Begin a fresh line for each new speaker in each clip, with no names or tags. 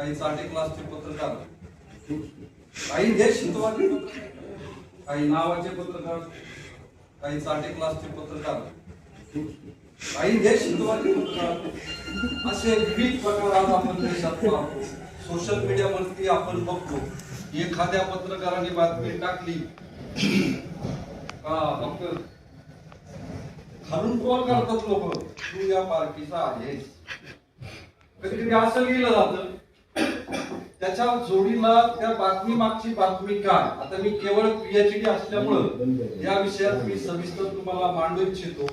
काही चाटे क्लासचे पत्रकार काही देश हितवादी पत्रकार, काही नावाचे पत्रकार काही चाटे क्लासचे पत्रकार काही देश हितवादी पत्रकार असे विविध प्रकार आज आपण देशात पाहतो. सोशल मीडियावरती आपण बघतो. एखाद्या पत्रकाराने बातमी टाकली. का फक्त खालून कॉल करतात लोक? तू या पार्टीचा आहेस. कधी कधी असं लिहिलं जातं. त्याच्या जोडीला त्या बातमी मागची बातमी काय? आता मी केवळ पीएचडी असल्यामुळं या विषयात मी सविस्तर तुम्हाला मांडू इच्छितो.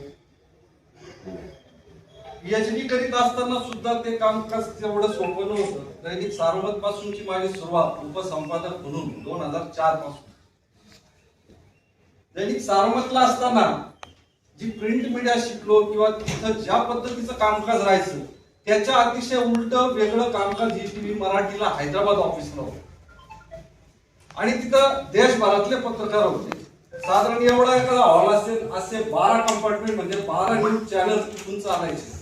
पीएचडी करीत असताना सुद्धा ते कामकाज तेवढं सोपं नव्हतं. दैनिक सार्वमत पासूनची माझी सुरुवात उपसंपादक म्हणून दोन हजार चारपासून. दैनिक सार्वमतला असताना जी प्रिंट मीडिया शिकलो किंवा तिथं ज्या पद्धतीचं कामकाज राहायचं त्याच्या अतिशय उलट वेगळं कामकाज ही टीव्ही मराठीला हैदराबाद ऑफिसला होत. आणि तिथं देशभरातले पत्रकार होते. साधारण एवढा एखादा हॉल असेल असे बारा कंपार्टमेंट म्हणजे बारा न्यूज चॅनल तिथून चालायचे.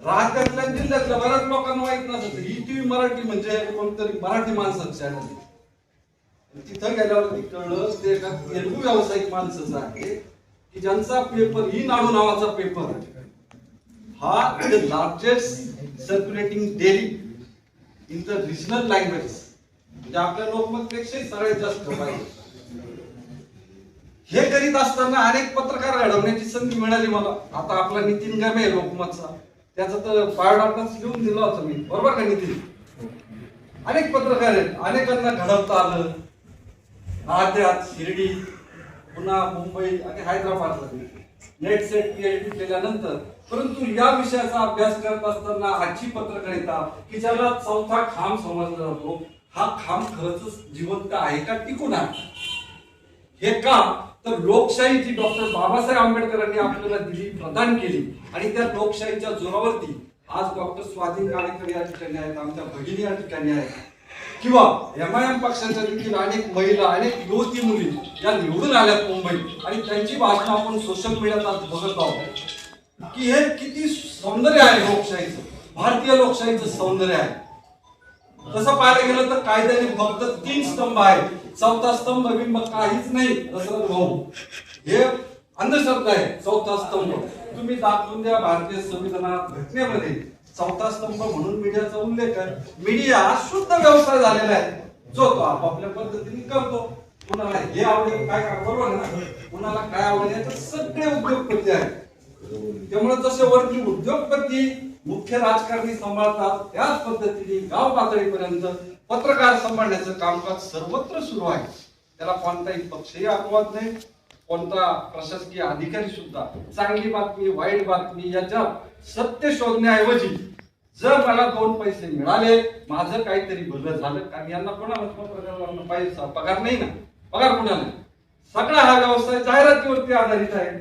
राज्यातल्या जिल्ह्यातल्या बऱ्याच लोकांना माहीत नसत. ही टीव्ही मराठी म्हणजे कोणतरी मराठी माणसाचं चॅनल तिथं गेल्यावरती कळलं ते एका तेलगू व्यावसायिक माणसाचं आहे की ज्यांचा पेपर ही नाडू नावाचा पेपर आहे. हा the largest circulating daily in the regional language म्हणजे आपल्या लोकमतपेक्षा सगळ्यात जास्त पाहिजे. हे करीत असताना अनेक पत्रकार घडवण्याची संधी मिळाली मला. आता आपला नितीन गमे आहे लोकमतचा. त्याचा तर बायोडाटाच लिहून दिला होता मी. बरोबर का नितीन? अनेक पत्रकार आहेत. अनेकांना घडवता आलं. नात्यात शिर्डी पुन्हा मुंबई आणि हैदराबादला. नेट सेट पीएचडी केल्यानंतर परंतु या विषयाचा अभ्यास करत असताना आजची पत्रकारिता की ज्याला चौथा खांब समजला जातो. हा खांब खरंच जिवंत आहे का टिकून आहे? हे का? तर लोकशाही जी डॉक्टर बाबासाहेब आंबेडकरांनी आपल्याला दिली प्रदान केली आणि त्या लोकशाहीच्या जोरावरती आज डॉक्टर स्वाधीन काळेकर या ठिकाणी आहेत आमच्या भगिनी या ठिकाणी आहेत. किंवा एम आय पक्षाच्या देखील अनेक महिला अनेक युवती मुली या निवडून आल्यात मुंबईत आणि त्यांची भाषण आपण सोशल मीडियात आज बघत आहोत. की हे किती सौंदर्य आहे लोकशाहीचं. भारतीय लोकशाहीचं सौंदर्य आहे. तसं पाहायला गेलं तर कायद्याने फक्त तीन स्तंभ आहेत. चौथा स्तंभ बिंब काहीच नाही दशरथ भाऊ. हे अंधश्रद्धा आहे चौथा स्तंभ. तुम्ही दाखवून द्या भारतीय संविधानात घटनेमध्ये. चौथा स्तंभ म्हणून मीडियाचा उल्लेख आहे. मीडिया शुद्ध व्यवसाय झालेला आहे. जो तो आपापल्या पद्धतीने करतो. कुणाला हे आवडेल काय काय बरोबर ना? कुणाला काय आवडेल याचे सगळे उद्योगपती आहेत. त्यामुळे जसे वरती उद्योगपती मुख्य राजकारणी सांभाळतात त्याच पद्धतीने गाव पातळीपर्यंत पत्रकार सांभाळण्याचं कामकाज सर्वत्र सुरू आहे. त्याला कोणताही पक्षही अपवाद नाही. कोणता प्रशासकीय अधिकारी सुद्धा चांगली बातमी वाईट बातमी याच्यात सत्य शोधण्याऐवजी जर मला दोन पैसे मिळाले माझं काहीतरी भलं झालं कारण यांना कोणाला पैसा पगार नाही ना. पगार कोणाला सगळा हा व्यवसाय जाहिरातीवरती आधारित आहे.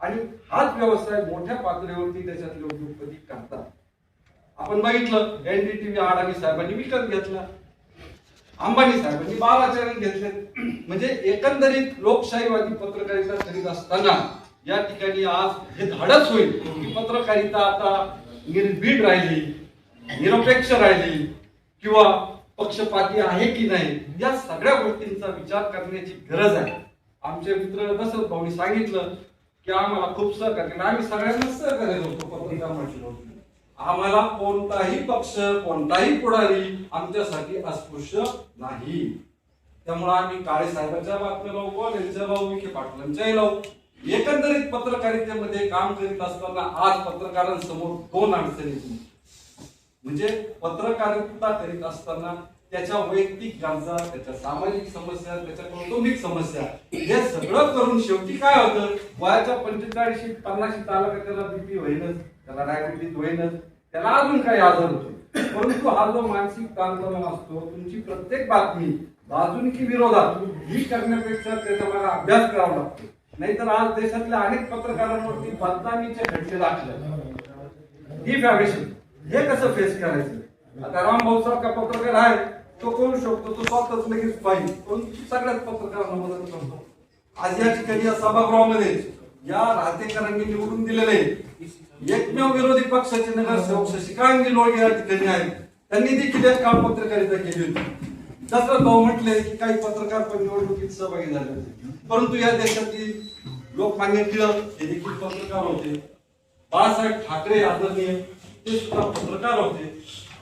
आणि हाच व्यवसाय मोठ्या पातळीवरती त्याच्यातले उद्योगपती करतात. आपण बघितलं एनडीटीव्ही अडाणी साहेबांनी विकत घेतला. अंबानी साहेबांनी बालाचरण घेतले. म्हणजे एकंदरीत लोकशाहीवादी पत्रकारिता करीत असताना या ठिकाणी आज हे धाडस होईल की पत्रकारिता आता निर्भीड राहिली निरपेक्ष राहिली किंवा पक्षपाती आहे की नाही या सगळ्या गोष्टींचा विचार करण्याची गरज आहे. आमचे मित्र दशरथ भाऊनी सांगितलं की आम्हाला खूप सहकार्य आम्ही सगळ्यांना सहकार्य होतो पत्रकार म्हटलं आम्हाला कोणताही पक्ष कोणताही पुढारी आमच्यासाठी अस्पृश्य नाही. त्यामुळे आम्ही काळे साहेबांच्या बातम्या लावू गोल्यांच्या लावू विखे पाटलांच्याही लावू. एकंदरीत पत्रकारितेमध्ये काम करीत असताना आज पत्रकारांसमोर दोन अडचणी म्हणजे पत्रकारिता करीत असताना त्याच्या वैयक्तिक गरजा त्याच्या सामाजिक समस्या त्याच्या कौटुंबिक समस्या हे सगळं करून शेवटी काय होतं? वयाच्या पंचेचाळीशी पन्नाशी आला त्याला बीपी होईनच त्याला डायबिटीज होईनच. त्याला अजून काही आजार होतो. परंतु हा जो मानसिक ताणतणाव असतो तुमची प्रत्येक बातमी बाजून की विरोधात ही करण्यापेक्षा त्याचा मला अभ्यास करावा लागतो. नाहीतर आज देशातल्या अनेक पत्रकारांवरती बदनामीचे खटले दाखले. डिफॅमेशन हे कसं फेस करायचं? आता राम भाऊ सारखा पत्रकार आहे तो करू शकतो? तो स्वतःच लगेच पाहिजे. पण सगळ्याच पत्रकारांना मदत करतो. आज या ठिकाणी या सभागृहामध्ये या राहतेकरांनी निवडून दिलेले एकमेव विरोधी पक्षाचे नगरसेवक शशिकांतजी लोळगे या ठिकाणी आहेत त्यांनी देखील यात काळ पत्रकारिता केली होती. दसरा भाऊ म्हटले की काही पत्रकार पण निवडणुकीत सहभागी झाले होते. परंतु या देशातील लोकमान्य टिळक हे देखील पत्रकार होते. बाळासाहेब ठाकरे आदरणीय ते सुद्धा पत्रकार होते.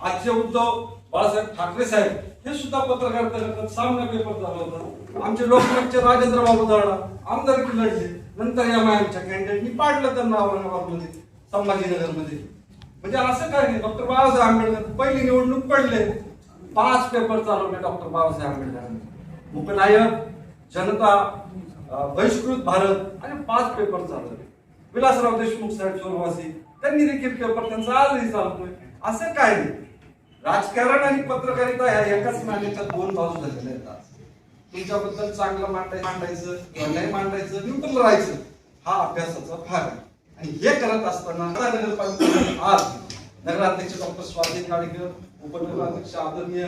आजचे उद्धव बाळासाहेब ठाकरे साहेब हे सुद्धा पत्रकार करतात सामना पेपर झाला होता. आमचे लोकमतचे राजेंद्र बाबू दळा आमदारकी लढले. नंतर या आमच्या कॅन्डिडेटनी पाडलं त्यांना औरंगाबादमध्ये संभाजीनगरमध्ये म्हणजे असं काय नाही डॉक्टर बाबासाहेब आंबेडकर पहिली निवडणूक पडले. पाच पेपर चालवले डॉक्टर बाबासाहेब आंबेडकरांनी. मुकनायक जनता बहिष्कृत भारत आणि पाच पेपर चालवले विलासराव देशमुख साहेब सोनवासी त्यांनी देखील पेपर त्यांचा आजही चालतोय असं काय नाही. राजकारण आणि पत्रकारिता ह्या एकाच नाण्याच्या दोन बाजू झालेल्या आहेत तुमच्याबद्दल चांगलं मांडायचं मांडायचं नाही मांडायचं न्यूट्रल राहायचं हा अभ्यासाचा भाग आहे. आणि हे करत असताना आता नगरपालिकेने आज नगराध्यक्ष डॉक्टर स्वाधीन गाडेकर उपनगराध्यक्ष आदरणीय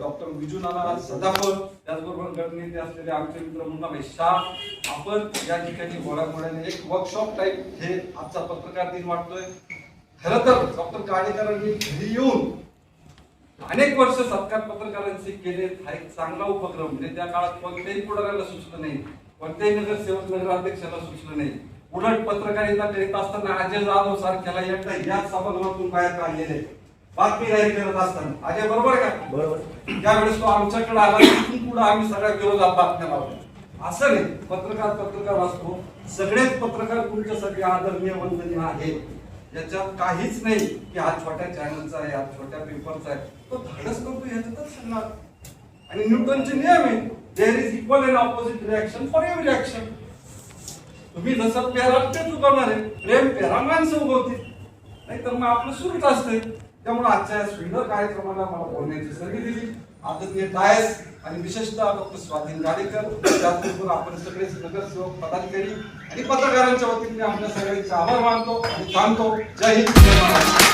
डॉक्टर विजू नाना सदाफळ त्याचबरोबर गटनेते असलेले आमचे मित्र मुन्नाभाई शाह आपण या ठिकाणी घोड्याघोड्याने एक वर्कशॉप टाईप हे आजचा पत्रकार दिन वाटतोय. खरं तर डॉक्टर काडेकरांनी घरी येऊन अनेक वर्ष सत्कार पत्रकारांचे केले हा एक चांगला उपक्रम. म्हणजे त्या काळात कोणत्याही पुढाऱ्याला सुचलं नाही कोणत्याही नगरसेवक नगराध्यक्षाला सुचलं नाही. उलट पत्रकारिता करीत असताना अजय जाधव सारख्याला एकदा याच सभागृहातून बाहेर काढलेले बातमीदारी करत असताना. अजय बरोबर का?
बरोबर.
त्यावेळेस तो आमच्याकडे आला तिथून पुढे आम्ही सगळ्या विरोधात बातम्या लावल्या. असं नाही. पत्रकार पत्रकार असतो. सगळेच पत्रकार तुमच्यासाठी आदरणीय वंदनीय आहेत. याच्यात काहीच नाही की हा छोट्या चॅनलचा आहे हा छोट्या पेपरचा आहे. तो धाडस करतो याच्यातच सांगणार आणि न्यूटनचे नियम आहे there is equal and opposite reaction for every action तुम्ही जसं पेराल ते उगवणार आहे. प्रेम पेरा माणसं उगवतील नाहीतर मग आपलं सुरूच असते त्यामुळे आजच्या या सुंदर कार्यक्रमाला मला बोलण्याची संधी दिली. आदरणीय डायस आणि विशेषतः डॉक्टर स्वाधीन गाडेकर त्याचबरोबर आपण सगळेच नगरसेवक पदाधिकारी आणि पत्रकारांच्या वतीने आपल्या सगळ्यांचे आभार मानतो आणि थांबतो. जय हिंद